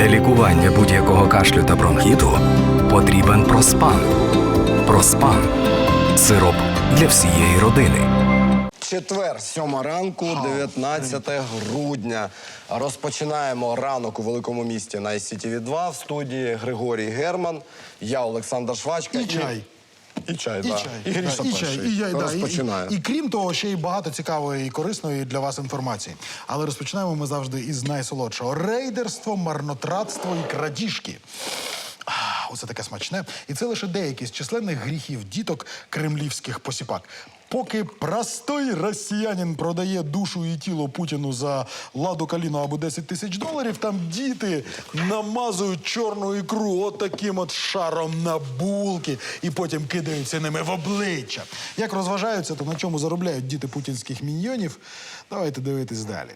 Для лікування будь-якого кашлю та бронхіту потрібен проспан. Проспан сироп для всієї родини. Четвер, сьома ранку, 19 грудня. Розпочинаємо ранок у великому місті на ICTV 2 в студії Григорій Герман, я Олександр Швачка. І чай. І чай, І да. чай, І Гріша і, чай, і я, да, і, і, і крім того, ще й багато цікавої і корисної для вас інформації. Але розпочинаємо ми завжди із найсолодшого: рейдерство, марнотратство і крадіжки. А, Оце таке смачне. І це лише деякі з численних гріхів діток кремлівських посіпак. Поки простой росіянин продає душу і тіло Путіну за ладу каліну або 10 тисяч доларів, там діти намазують чорну ікру отаким от шаром на булки і потім кидаються ними в обличчя. Як розважаються, то на чому заробляють діти путінських міньйонів? Давайте дивитись далі.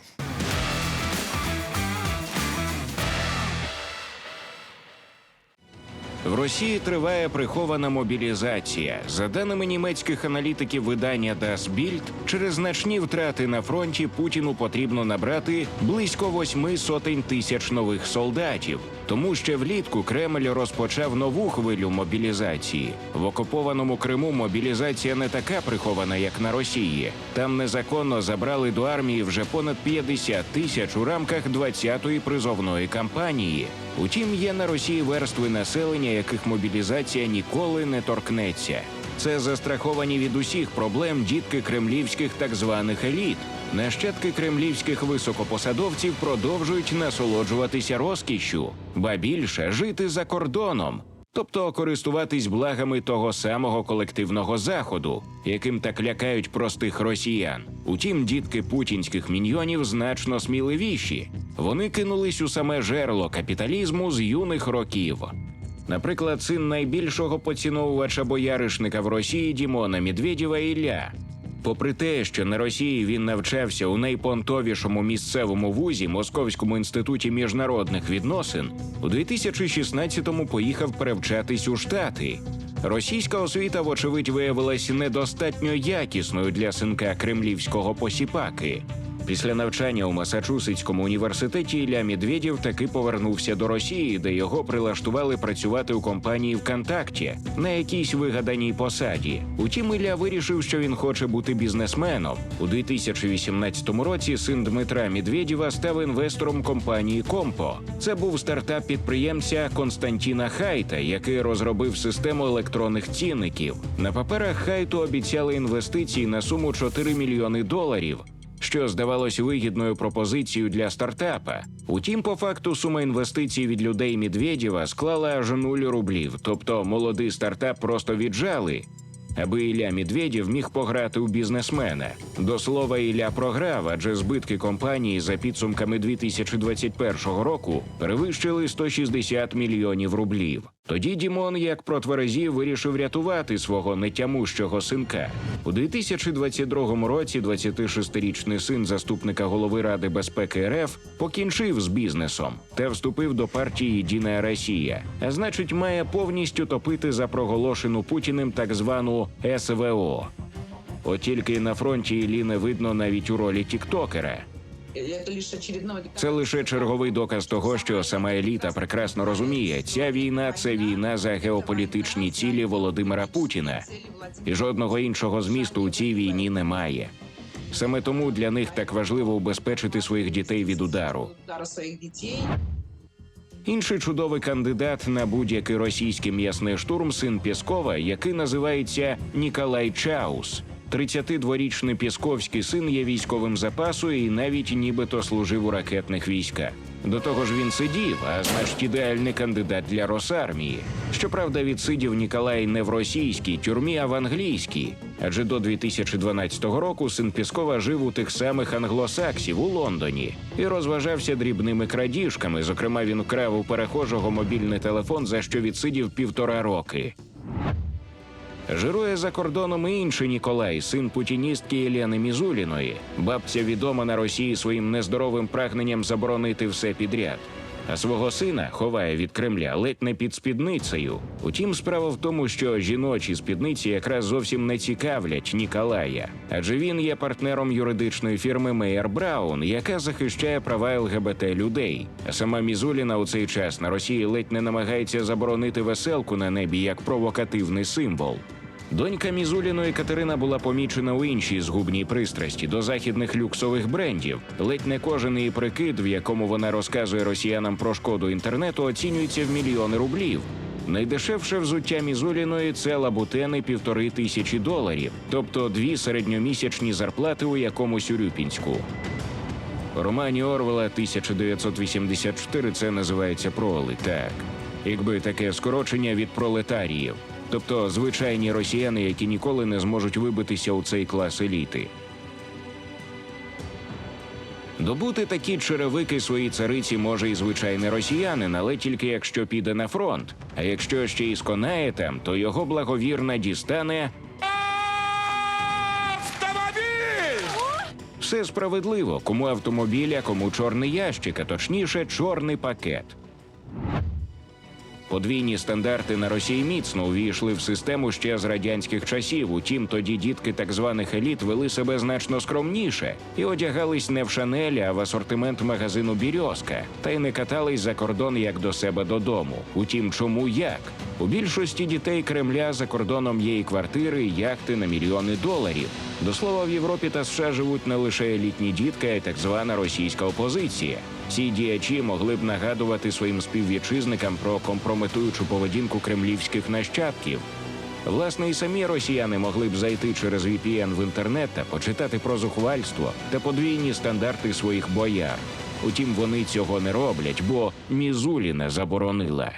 В Росії триває прихована мобілізація. За даними німецьких аналітиків видання Das Bild, через значні втрати на фронті Путіну потрібно набрати близько восьми сотень тисяч нових солдатів. Тому ще влітку Кремль розпочав нову хвилю мобілізації. В окупованому Криму мобілізація не така прихована, як на Росії. Там незаконно забрали до армії вже понад 50 тисяч у рамках 20-ї призовної кампанії. Утім, є на Росії верстви населення, яких мобілізація ніколи не торкнеться. Це застраховані від усіх проблем дітки кремлівських так званих еліт. Нащадки кремлівських високопосадовців продовжують насолоджуватися розкішшю, ба більше жити за кордоном, тобто користуватись благами того самого колективного заходу, яким так лякають простих росіян. Утім, дітки путінських міньйонів значно сміливіші. Вони кинулись у саме жерло капіталізму з юних років. Наприклад, син найбільшого поціновувача бояришника в Росії Дімона Медведєва Ілля. Попри те, що на Росії він навчався у найпонтовішому місцевому вузі Московському інституті міжнародних відносин, у 2016-му поїхав перевчатись у Штати. Російська освіта, вочевидь, виявилась недостатньо якісною для синка кремлівського посіпаки. Після навчання у Масачусетському університеті Ілля Медведєв таки повернувся до Росії, де його прилаштували працювати у компанії ВКонтакті на якійсь вигаданій посаді. Утім, Ілля вирішив, що він хоче бути бізнесменом. У 2018 році син Дмитра Медведєва став інвестором компанії Компо. Це був стартап підприємця Константіна Хайта, який розробив систему електронних цінників. На паперах Хайту обіцяли інвестиції на суму 4 мільйони доларів що здавалось вигідною пропозицією для стартапа. Утім, по факту сума інвестицій від людей Медведєва склала аж 0 рублів, тобто молодий стартап просто віджали. Аби Ілля Медведєв міг пограти у бізнесмена. До слова, Ілля програв, адже збитки компанії за підсумками 2021 року перевищили 160 мільйонів рублів. Тоді Дімон, як протверезів, вирішив рятувати свого нетямущого синка. У 2022 році 26-річний син заступника голови Ради безпеки РФ покінчив з бізнесом та вступив до партії Єдина Росія, а значить, має повністю топити за проголошену Путіним так звану СВО. От тільки на фронті Іллі не видно навіть у ролі тіктокера. Це лише черговий доказ того, що сама еліта прекрасно розуміє, ця війна це війна за геополітичні цілі Володимира Путіна, і жодного іншого змісту у цій війні немає. Саме тому для них так важливо убезпечити своїх дітей від удару. Інший чудовий кандидат на будь-який російський м'ясний штурм син Пєскова, який називається Ніколай Чаус. 32-річний пісковський син є військовим запасу і навіть нібито служив у ракетних військах. До того ж він сидів, а значить ідеальний кандидат для Росармії. Щоправда, відсидів Ніколай не в російській тюрмі, а в англійській. Адже до 2012 року син Піскова жив у тих самих англосаксів у Лондоні і розважався дрібними крадіжками. Зокрема, він вкрав у перехожого мобільний телефон, за що відсидів півтора роки. Жирує за кордоном і інший Ніколай, син путіністки Єлени Мізуліної. Бабця відома на Росії своїм нездоровим прагненням заборонити все підряд. А свого сина ховає від Кремля ледь не під спідницею. Утім, справа в тому, що жіночі спідниці якраз зовсім не цікавлять Ніколая, адже він є партнером юридичної фірми Мейер Браун, яка захищає права ЛГБТ людей. А сама Мізуліна у цей час на Росії ледь не намагається заборонити веселку на небі як провокативний символ. Донька Мізуліної Катерина була помічена у іншій згубній пристрасті до західних люксових брендів. Ледь не кожен її прикид, в якому вона розказує росіянам про шкоду інтернету, оцінюється в мільйони рублів. Найдешевше взуття Мізуліної це лабутени півтори тисячі доларів, тобто дві середньомісячні зарплати у якомусь Урюпінську. Романі Орвела 1984 це називається проли. Якби таке скорочення від пролетаріїв, тобто звичайні росіяни, які ніколи не зможуть вибитися у цей клас еліти. Добути такі черевики своїй цариці може і звичайний росіянин, але тільки якщо піде на фронт. А якщо ще й сконає там, то його благовірна дістане. Все справедливо, кому автомобіль, а кому чорний ящик, а точніше, чорний пакет. Подвійні стандарти на Росії міцно увійшли в систему ще з радянських часів. Утім, тоді дітки так званих еліт вели себе значно скромніше і одягались не в шанелі, а в асортимент магазину Бірьозка, та й не катались за кордон як до себе додому. Утім, чому як? У більшості дітей Кремля за кордоном є і квартири, і яхти на мільйони доларів. До слова, в Європі та США живуть не лише елітні дітки, а й так звана російська опозиція. Ці діячі могли б нагадувати своїм співвітчизникам про компрометуючу поведінку кремлівських нащадків. Власне, і самі росіяни могли б зайти через VPN в інтернет та почитати про зухвальство та подвійні стандарти своїх бояр. Утім, вони цього не роблять, бо Мізуліна заборонила.